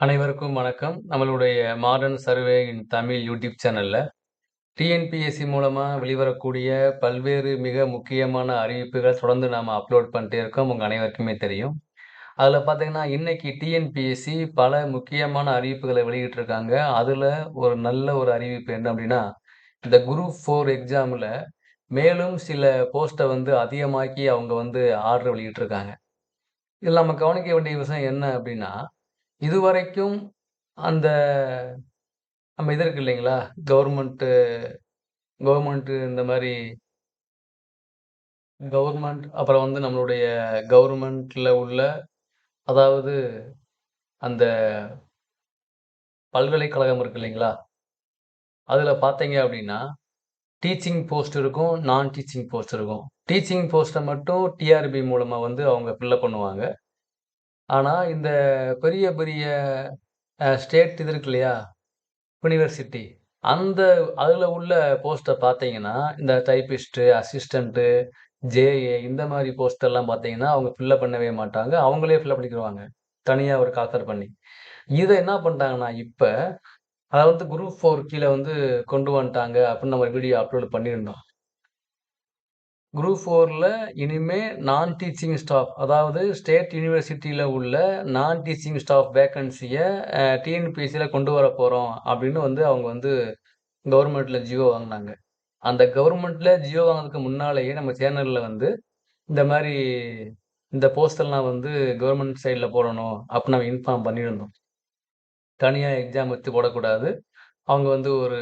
அனைவருக்கும் வணக்கம். நம்மளுடைய modern survey in Tamil YouTube சேனலில் டிஎன்பிஎஸ்சி மூலமாக வெளிவரக்கூடிய பல்வேறு மிக முக்கியமான அறிவிப்புகள் தொடர்ந்து நாம் அப்லோட் பண்ணிட்டே இருக்கோம். உங்கள் அனைவருக்குமே தெரியும். அதில் பார்த்தீங்கன்னா, இன்னைக்கு டிஎன்பிஎஸ்சி பல முக்கியமான அறிவிப்புகளை வெளியிட்டிருக்காங்க. அதில் ஒரு நல்ல ஒரு அறிவிப்பு என்ன அப்படின்னா இந்த குரூப் ஃபோர் எக்ஸாமில் மேலும் சில போஸ்ட்டை வந்து அதிகமாக்கி அவங்க வந்து ஆர்டர் வெளியிட்டிருக்காங்க. இதில் நம்ம கவனிக்க வேண்டிய விஷயம் என்ன அப்படின்னா இதுவரைக்கும் அந்த நம்ம இது இருக்கு இல்லைங்களா? கவர்மெண்ட்டு கவர்மெண்ட்டு இந்த மாதிரி கவர்மெண்ட் அப்புறம் வந்து நம்மளுடைய கவர்மெண்ட்டில் உள்ள அதாவது அந்த பல்கலைக்கழகம் இருக்கு இல்லைங்களா? அதில் பார்த்தீங்க அப்படின்னா டீச்சிங் போஸ்ட் இருக்கும். நான் டீச்சிங் போஸ்ட் இருக்கும். டீச்சிங் போஸ்ட்டை மட்டும் டிஆர்பி மூலமாக வந்து அவங்க ஃபில்லப் பண்ணுவாங்க. ஆனா, இந்த பெரிய பெரிய அ ஸ்டேட் இது இருக்கு இல்லையா? யூனிவர்சிட்டி அந்த அதுல உள்ள போஸ்ட்ட பார்த்தீங்கன்னா, இந்த டைப்பிஸ்ட்டு, அசிஸ்டண்ட்டு ஜேஏ இந்த மாரி போஸ்ட் எல்லாம் பார்த்தீங்கன்னா, அவங்க ஃபில்லப் பண்ணவே மாட்டாங்க. அவங்களே ஃபில்லப் பண்ணிக்கிருவாங்க. தனியா ஒரு காத்தர் பண்ணி. இத என்ன பண்ட்டாங்கன்னா, இப்ப அதாவது வந்து குரூப் 4 கீழ வந்து கொண்டு வந்துட்டாங்க அப்படின்னு நம்ம வீடியோ அப்லோட் பண்ணியிருந்தோம். குரூப் ஃபோரில் இனிமே நான் டீச்சிங் ஸ்டாஃப் அதாவது ஸ்டேட் யூனிவர்சிட்டியில் உள்ள நான் டீச்சிங் ஸ்டாஃப் வேக்கன்சியை டிஎன்பிஎஸ்சியில் கொண்டு வர போகிறோம் அப்படின்னு வந்து அவங்க வந்து கவர்மெண்ட்டில் ஜியோ வாங்குனாங்க. அந்த கவர்மெண்ட்டில் ஜியோ வாங்கினதுக்கு முன்னாலேயே நம்ம சேனலில் வந்து இந்த மாதிரி இந்த போஸ்டெல்லாம் வந்து கவர்மெண்ட் சைடில் போடணும் அப்படின்னு நம்ம இன்ஃபார்ம் பண்ணியிருந்தோம். தனியாக எக்ஸாம் வச்சு போடக்கூடாது. அவங்க வந்து ஒரு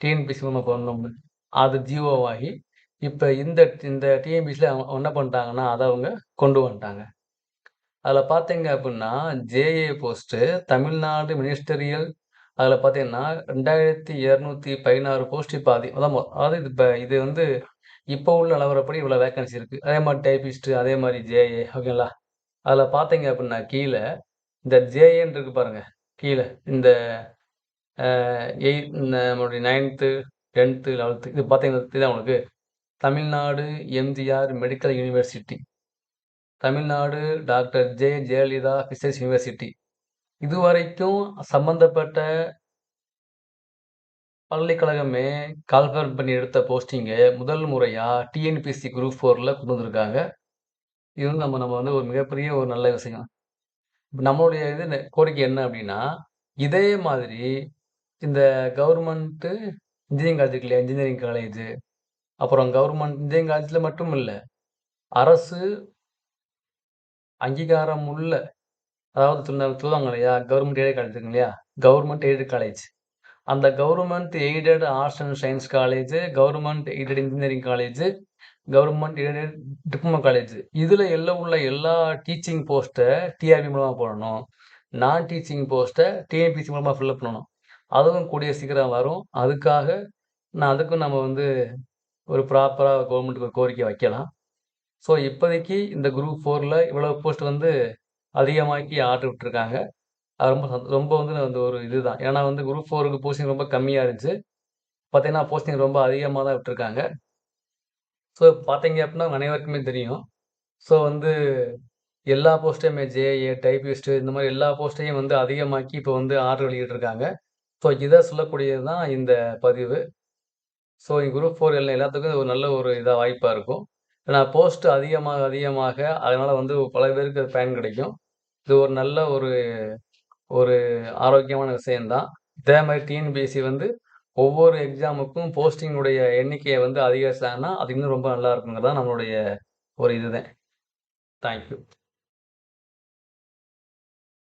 டிஎன்பிஎஸ்சி மூலமா போடணும்னு. அது ஜியோவாகி இப்போ இந்த இந்த டிஎம்பிசியில் அவங்க என்ன பண்ணிட்டாங்கன்னா, அதை அவங்க கொண்டு வந்துட்டாங்க. அதில் பார்த்தீங்க அப்படின்னா ஜேஏ போஸ்ட்டு தமிழ்நாடு மினிஸ்டரியல் அதில் பார்த்தீங்கன்னா, 2216 போஸ்ட் இப்போ அதி அதான் அதாவது இது இப்போ இது வந்து இப்போ உள்ள நிலவரப்படி இவ்வளோ வேக்கன்சி இருக்குது அதே மாதிரி டைப்பிஸ்ட்டு, அதே மாதிரி ஜேஏ ஓகேங்களா? அதில் பார்த்தீங்க அப்படின்னா கீழே இந்த ஜேஏன்னு இருக்கு பாருங்கள் கீழே இந்த எயிட் நம்மளுடைய 9த், 10த், 11த் இது பார்த்தீங்கன்னா தெரியுதா உங்களுக்கு? Tamil Nadu MGR medical university. Tamil Nadu doctor J Jayalalithaa physics university. இதுவரைக்கும் சம்பந்தப்பட்ட பல்கலைக்கழகமே கால்குலேட் பண்ணி எடுத்த போஸ்டிங்கை முதல் முறையாக டிஎன்பிஎஸ்சி குரூப் ஃபோரில் கொண்டு வந்திருக்காங்க. இது வந்து நம்ம நம்ம வந்து ஒரு மிகப்பெரிய ஒரு நல்ல விஷயம். இப்போ நம்மளுடைய இது கோரிக்கை என்ன அப்படின்னா இதே மாதிரி இந்த கவர்மெண்ட்டு இன்ஜினியரிங் காலேஜ் இல்லையா? இன்ஜினியரிங் காலேஜு அப்புறம் கவர்மெண்ட் இன்ஜினியரிங் காலத்தில் மட்டும் இல்லை அரசு அங்கீகாரம் உள்ள அதாவது சொன்ன சொல்லுவாங்க இல்லையா? கவர்மெண்ட் எய்டட் காலேஜ் இல்லையா? Government aided college. அந்த government aided arts and science college, government aided engineering college, government aided diploma college. இதில் எல்லாம் உள்ள எல்லா டீச்சிங் போஸ்ட்டை டிஆர்பி மூலமாக போடணும். நான் டீச்சிங் போஸ்ட்டை டிஎன்பிசி மூலமாக ஃபில் அப் பண்ணணும். அதுவும் கூடிய சீக்கிரம் வரும். அதுக்காக நான் அதுக்கும் நம்ம வந்து ஒரு ப்ராப்பராக கவர்மெண்ட்டுக்கு ஒரு கோரிக்கை வைக்கலாம். ஸோ இப்போதைக்கு இந்த குரூப் ஃபோரில் இவ்வளோ போஸ்ட் வந்து அதிகமாக்கி ஆர்டர் விட்டுருக்காங்க. அது ரொம்ப ரொம்ப வந்து அந்த ஒரு இதுதான். ஏன்னா வந்து குரூப் ஃபோருக்கு போஸ்டிங் ரொம்ப கம்மியாக இருந்துச்சு. பார்த்தீங்கன்னா, போஸ்டிங் ரொம்ப அதிகமாக தான் விட்டுருக்காங்க. ஸோ பார்த்தீங்க அப்படின்னா அனைவருக்குமே தெரியும். ஸோ வந்து எல்லா போஸ்ட்டையுமே ஜேஏ, டைபிஸ்ட்டு இந்த மாதிரி எல்லா போஸ்ட்டையும் வந்து அதிகமாக்கி இப்போ வந்து ஆர்டர் வெளியிட்டிருக்காங்க. ஸோ இதை சொல்லக்கூடியது தான் இந்த பதிவு. ஸோ குரூப் ஃபோர் எல்லாம் எல்லாத்துக்கும் ஒரு நல்ல ஒரு இதாக வாய்ப்பாக இருக்கும். ஏன்னா போஸ்ட் அதிகமாக அதிகமாக அதனால் வந்து பல பேருக்கு அது பயன் கிடைக்கும். இது ஒரு நல்ல ஒரு ஒரு ஆரோக்கியமான விஷயம்தான் இதே மாதிரி டிஎன்பிஎஸ்சி வந்து ஒவ்வொரு எக்ஸாமுக்கும் போஸ்டிங்குடைய எண்ணிக்கையை வந்து அதிகரிச்சாங்கன்னா, அது இன்னும் ரொம்ப நல்லா இருக்குங்கிறதான் நம்மளுடைய ஒரு இதுதான். Thank you.